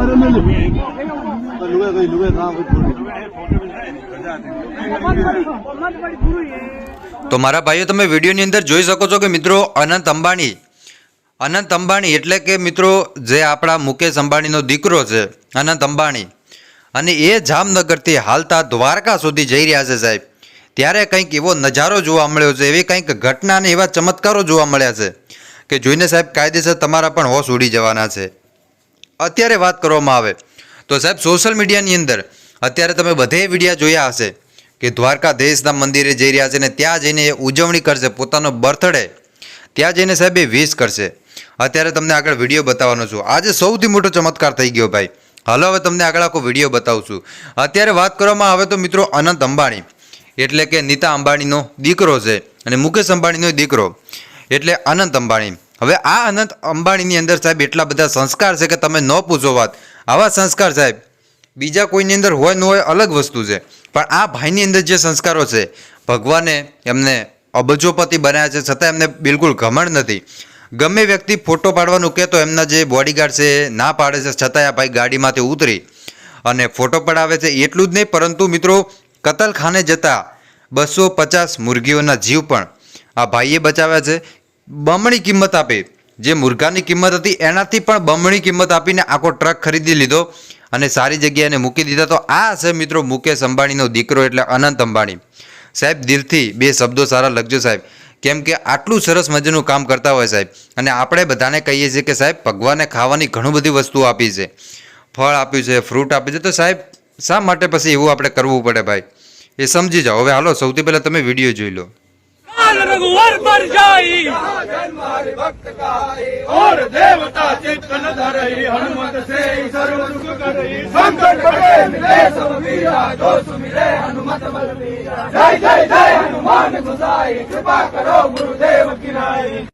અરે મેં લુએ ગઈ લુએ ના તો મારા ભાઈઓ તમે વિડીયોની અંદર જોઈ શકો છો કે મિત્રો અનંત અંબાણી. અનંત અંબાણી એટલે કે મિત્રો જે આપણા મુકેશ અંબાણીનો દીકરો છે અનંત અંબાણી. અને એ જામનગરથી હાલતા દ્વારકા સુધી જઈ રહ્યા છે સાહેબ. ત્યારે કંઈક એવો નજારો જોવા મળ્યો છે એવી કંઈક ઘટના અને એવા ચમત્કારો જોવા મળ્યા છે. કે જોઈને સાહેબ કાયદેસર તમારા પણ હોશ ઉડી જવાના છે. અત્યારે વાત કરવામાં આવે. તો સાહેબ સોશિયલ મીડિયાની અંદર અત્યારે તમે બધે વિડીયા જોયા હશે કે દ્વારકાધીશના મંદિરે જઈ રહ્યા છે ને ત્યાં જઈને એ ઉજવણી કરશે, પોતાનો બર્થડે ત્યાં જઈને સાહેબ એ વિશ કરશે. અત્યારે તમને આગળ વીડિયો બતાવવાનો છું. આજે સૌથી મોટો ચમત્કાર થઈ ગયો ભાઈ. હાલો, હવે તમને આગળ આખો વીડિયો બતાવું છું અત્યારે વાત કરવામાં આવે તો મિત્રો અનંત અંબાણી. એટલે કે નીતા અંબાણીનો દીકરો છે અને મુકેશ અંબાણીનો દીકરો. એટલે અનંત અંબાણી. હવે આ અનંત અંબાણીની અંદર સાહેબ એટલા બધા સંસ્કાર છે કે તમે ન પૂછો વાત. આવા સંસ્કાર સાહેબ, બીજા કોઈની અંદર હોય ન હોય અલગ વસ્તુ છે. પણ આ ભાઈની અંદર જે સંસ્કારો છે, ભગવાને એમને અબજોપતિ બનાવ્યા છે, છતાં એમને બિલકુલ ઘમંડ નથી. ગમે વ્યક્તિ ફોટો પાડવાનું કહે તો એમના જે બોડીગાર્ડ છે ના પાડે છે, છતાંય આ ભાઈ ગાડીમાંથી ઉતરી અને ફોટો પડાવે છે, એટલું જ નહીં, પરંતુ મિત્રો કતલખાને જતા બસો પચાસ મુરગીઓના જીવ પણ આ ભાઈએ બચાવ્યા છે. બમણી કિંમત આપી. જે મુર્ગાની કિંમત હતી, એનાથી પણ બમણી કિંમત આપીને આખો ટ્રક ખરીદી લીધો અને સારી જગ્યાએ મૂકી દીધા. તો આ છે મિત્રો મુકેશ અંબાણીનો દીકરો એટલે અનંત અંબાણી. સાહેબ, દિલથી બે શબ્દો સારા લખજો સાહેબ. કેમ કે આટલું સરસ મજાનું કામ કરતા હોય સાહેબ. અને આપણે બધાને કહીએ છીએ કે સાહેબ, ભગવાને ખાવાની ઘણું બધી વસ્તુઓ આપી છે. ફળ આપ્યું છે, ફ્રૂટ આપ્યું છે. તો સાહેબ, શા માટે પછી એવું આપણે કરવું પડે ભાઈ? એ સમજી જાઓ. હવે હાલો, સૌથી પહેલાં તમે વીડિયો જોઈ લો. काल रघुवर पर जाई और देवता चित्त न धरई हनुमत से सर्व सुख करई संकट पटे मिले सब वीरा जो सुमिरे हनुमत बल वीरा जय जय जय हनुमान गुसाई कृपा करो गुरुदेव की नाई